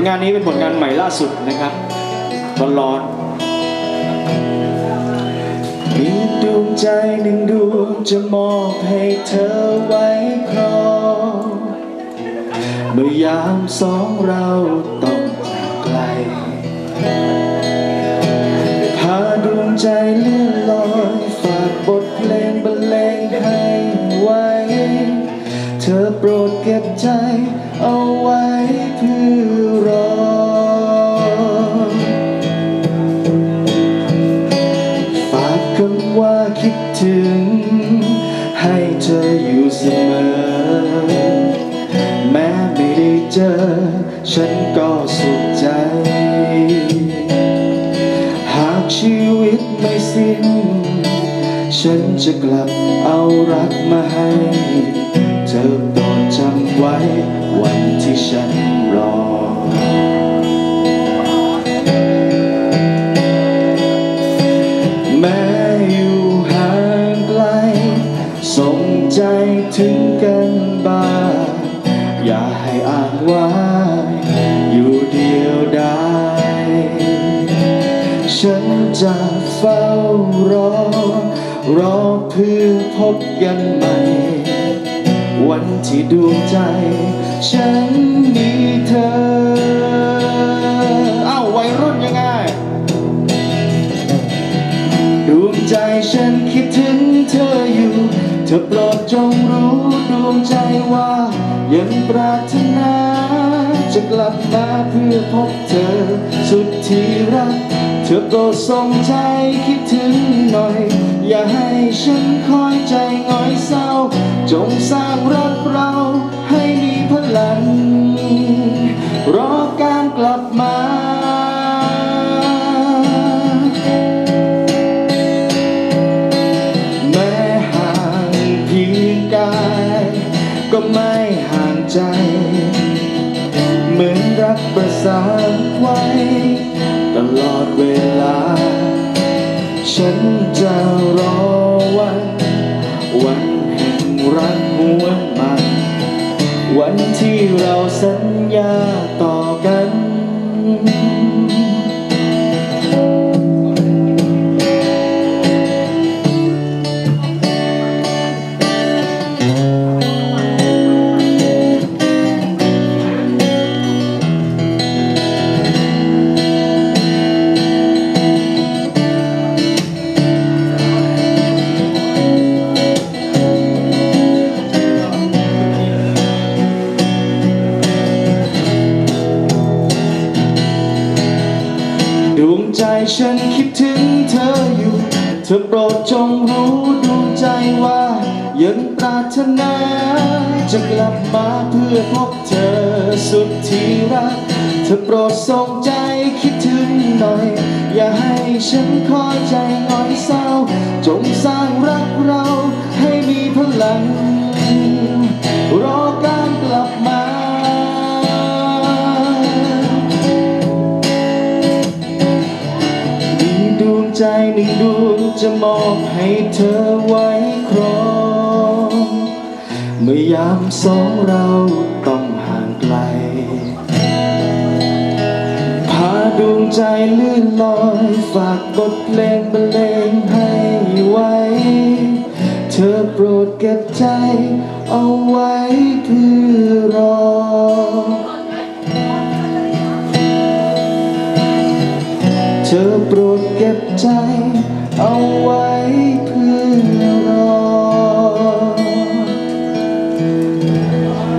ลงานนี้เป็นผลงานใหม่ล่าสุดนะครับร้อนๆมีดวงใจหนึ่งดวงจะมอบให้เธอไว้ครองเมื่อยามสองเราต้องจากไกลพาดวงใจเลื เธอโปรดเก็บใจเอาไว้เพื่อรอ ฝากคำว่าคิดถึง ให้เธออยู่เสมอ แม้ไม่ได้เจอ ฉันก็สุขใจ หากชีวิตไม่สิ้น ฉันจะกลับเอารักมาให้ อโปรดจำไว้วันที่ฉันรอ แม้อยู่ห่างไกลส่งใจถึงกันบ้าง อย่าให้อ้างว่าอยู่เดียวดายฉันจะเฝ้ารอ รอเพื่อพบกันใหม่ วันที่ดวงใจ ฉันมีเธอ เอ้าวัยรุ่นยังไงดวงใจฉันคิดถึงเธออยู่ เธอโปรดจงรู้ดวงใจว่า ยังปรารถนาจะกลับมาเพื่อพบเธอ สุดที่รัก เธอโปรดสงใจคิดถึงหน่อย อย่าให้ฉันคอยใจง่อยเศร้า จงสร้างรักเราให้มีพลัง รอการกลับมาแม้ห่างเพียงกายก็ไม่ห่างใจ เหมือนรักประสานไว้ ตลอดเวลา ฉัน วันที่เราสัญญาต่อกัน ใจฉันคิดถึงเธออยู่ เธอโปรดจงรู้ดวงใจว่า ยังปรารถนาจะกลับมาเพื่อพบเธอสุดที่รัก เธอโปรดส่งใจคิดถึงหน่อย อย่าให้ฉันคอยใจง่อยเศร้า จงสร้างรักเรา งดวงจะมอบให้เธอไว้ครอง เมื่อยามสองเราต้องห่างไกล พาดวงใจลื่นลอย ฝากบทเพลงบรรเลงให้ไว้ เธอโปรดเก็บใจเอาไว้เพื่อ ใจเอาไว้